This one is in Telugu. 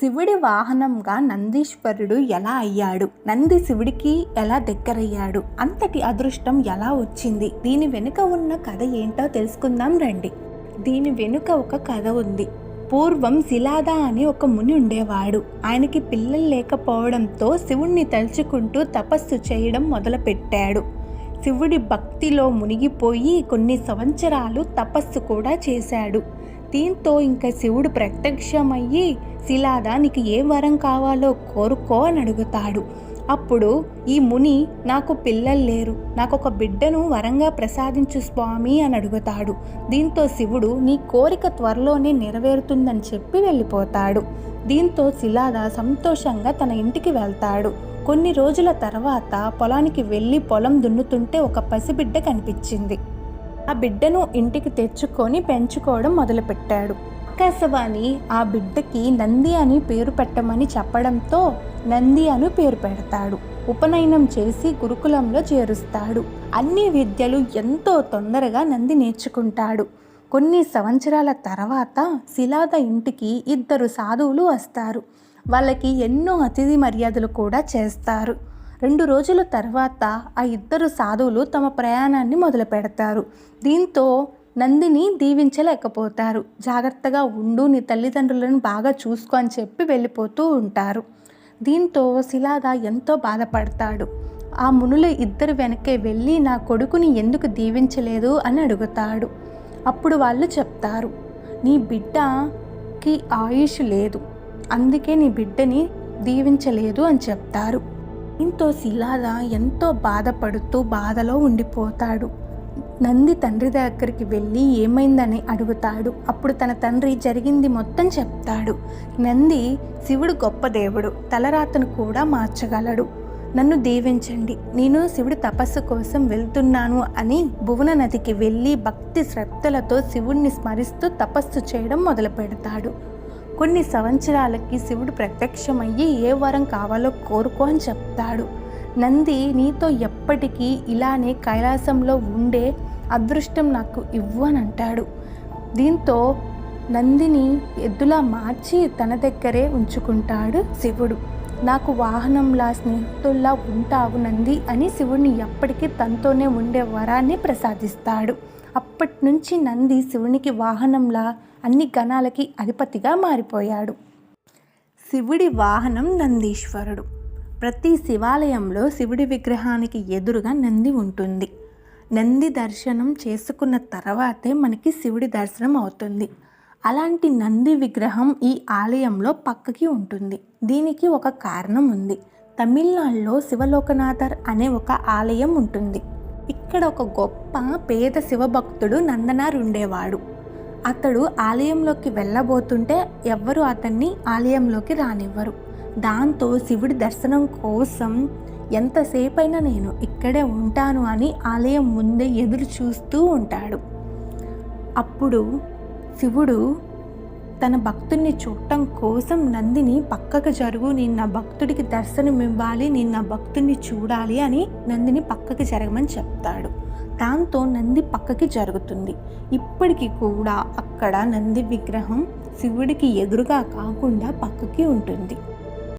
శివుడి వాహనంగా నందీశ్వరుడు ఎలా అయ్యాడు? నంది శివుడికి ఎలా దగ్గరయ్యాడు? అంతటి అదృష్టం ఎలా వచ్చింది? దీని వెనుక ఉన్న కథ ఏంటో తెలుసుకుందాం రండి. దీని వెనుక ఒక కథ ఉంది. పూర్వం శిలాద అని ఒక ముని ఉండేవాడు. ఆయనకి పిల్లలు లేకపోవడంతో శివుణ్ణి తలుచుకుంటూ తపస్సు చేయడం మొదలుపెట్టాడు. శివుడి భక్తిలో మునిగిపోయి కొన్ని సంవత్సరాలు తపస్సు కూడా చేశాడు. దీంతో ఇంకా శివుడు ప్రత్యక్షమయ్యి శిలాద నీకు ఏ వరం కావాలో కోరుకో అని అడుగుతాడు. అప్పుడు ఈ ముని నాకు పిల్లలు లేరు నాకు ఒక బిడ్డను వరంగా ప్రసాదించు స్వామి అని అడుగుతాడు. దీంతో శివుడు నీ కోరిక త్వరలోనే నెరవేరుతుందని చెప్పి వెళ్ళిపోతాడు. దీంతో శిలాద సంతోషంగా తన ఇంటికి వెళ్తాడు. కొన్ని రోజుల తర్వాత పొలానికి వెళ్ళి పొలం దున్నుతుంటే ఒక పసిబిడ్డ కనిపించింది. ఆ బిడ్డను ఇంటికి తెచ్చుకొని పెంచుకోవడం మొదలుపెట్టాడు. ఆకాశవాణి ఆ బిడ్డకి నంది అని పేరు పెట్టమని చెప్పడంతో నంది అని పేరు పెడతాడు. ఉపనయనం చేసి గురుకులంలో చేరుస్తాడు. అన్ని విద్యలు ఎంతో తొందరగా నంది నేర్చుకుంటాడు. కొన్ని సంవత్సరాల తర్వాత శిలాద ఇంటికి ఇద్దరు సాధువులు వస్తారు. వాళ్ళకి ఎన్నో అతిథి మర్యాదలు కూడా చేస్తారు. రెండు రోజుల తర్వాత ఆ ఇద్దరు సాధువులు తమ ప్రయాణాన్ని మొదలు పెడతారు. దీంతో నందిని దీవించలేకపోతారు. జాగ్రత్తగా ఉండు నీ తల్లిదండ్రులను బాగా చూసుకో అని చెప్పి వెళ్ళిపోతూ ఉంటారు. దీంతో శిలాద ఎంతో బాధపడతాడు. ఆ మునుల ఇద్దరు వెనకే వెళ్ళి నా కొడుకుని ఎందుకు దీవించలేదు అని అడుగుతాడు. అప్పుడు వాళ్ళు చెప్తారు నీ బిడ్డకి ఆయుష్ లేదు. అందుకే నీ బిడ్డని దీవించలేదు అని చెప్తారు. దీంతో శిలాల ఎంతో బాధపడుతూ బాధలో ఉండిపోతాడు. నంది తండ్రి దగ్గరికి వెళ్ళి ఏమైందని అడుగుతాడు. అప్పుడు తన తండ్రి జరిగింది మొత్తం చెప్తాడు. నంది శివుడు గొప్ప దేవుడు తలరాతను కూడా మార్చగలడు. నన్ను దీవించండి నేను శివుడి తపస్సు కోసం వెళ్తున్నాను అని భువన నదికి వెళ్ళి భక్తి శ్రద్ధలతో శివుణ్ణి స్మరిస్తూ తపస్సు చేయడం మొదలు పెడతాడు కొన్ని సంవత్సరాలకి శివుడు ప్రత్యక్షమయ్యి ఏ వరం కావాలో కోరుకో అని చెప్తాడు. నంది నీతో ఎప్పటికీ ఇలానే కైలాసంలో ఉండే అదృష్టం నాకు ఇవ్వు అని అంటాడు. దీంతో నందిని ఎద్దులా మార్చి తన దగ్గరే ఉంచుకుంటాడు శివుడు. నాకు వాహనంలా స్నేహితుల్లా ఉంటావు నంది అని శివుడిని ఎప్పటికీ తనతోనే ఉండే వరాన్ని ప్రసాదిస్తాడు. అప్పటి నుంచి నంది శివునికి వాహనంలా అన్ని గణాలకి అధిపతిగా మారిపోయాడు. శివుడి వాహనం నందీశ్వరుడు. ప్రతి శివాలయంలో శివుడి విగ్రహానికి ఎదురుగా నంది ఉంటుంది. నంది దర్శనం చేసుకున్న తర్వాతే మనకి శివుడి దర్శనం అవుతుంది. అలాంటి నంది విగ్రహం ఈ ఆలయంలో పక్కకి ఉంటుంది. దీనికి ఒక కారణం ఉంది. తమిళనాడులో శివలోకనాథర్ అనే ఒక ఆలయం ఉంటుంది. ఇక్కడ ఒక గొప్ప పేద శివభక్తుడు నందనార్ ఉండేవాడు. అతడు ఆలయంలోకి వెళ్ళబోతుంటే ఎవ్వరు అతన్ని ఆలయంలోకి రానివ్వరు. దాంతో శివుడి దర్శనం కోసం ఎంతసేపైనా నేను ఇక్కడే ఉంటాను అని ఆలయం ముందే ఎదురు చూస్తూ ఉంటాడు. అప్పుడు శివుడు తన భక్తుడిని చూడటం కోసం నందిని పక్కకు జరుగు నేను నా భక్తుడికి దర్శనం ఇవ్వాలి నేను నా భక్తుడిని చూడాలి అని నందిని పక్కకి జరగమని చెప్తాడు. దాంతో నంది పక్కకి జరుగుతుంది. ఇప్పటికీ కూడా అక్కడ నంది విగ్రహం శివుడికి ఎదురుగా కాకుండా పక్కకి ఉంటుంది.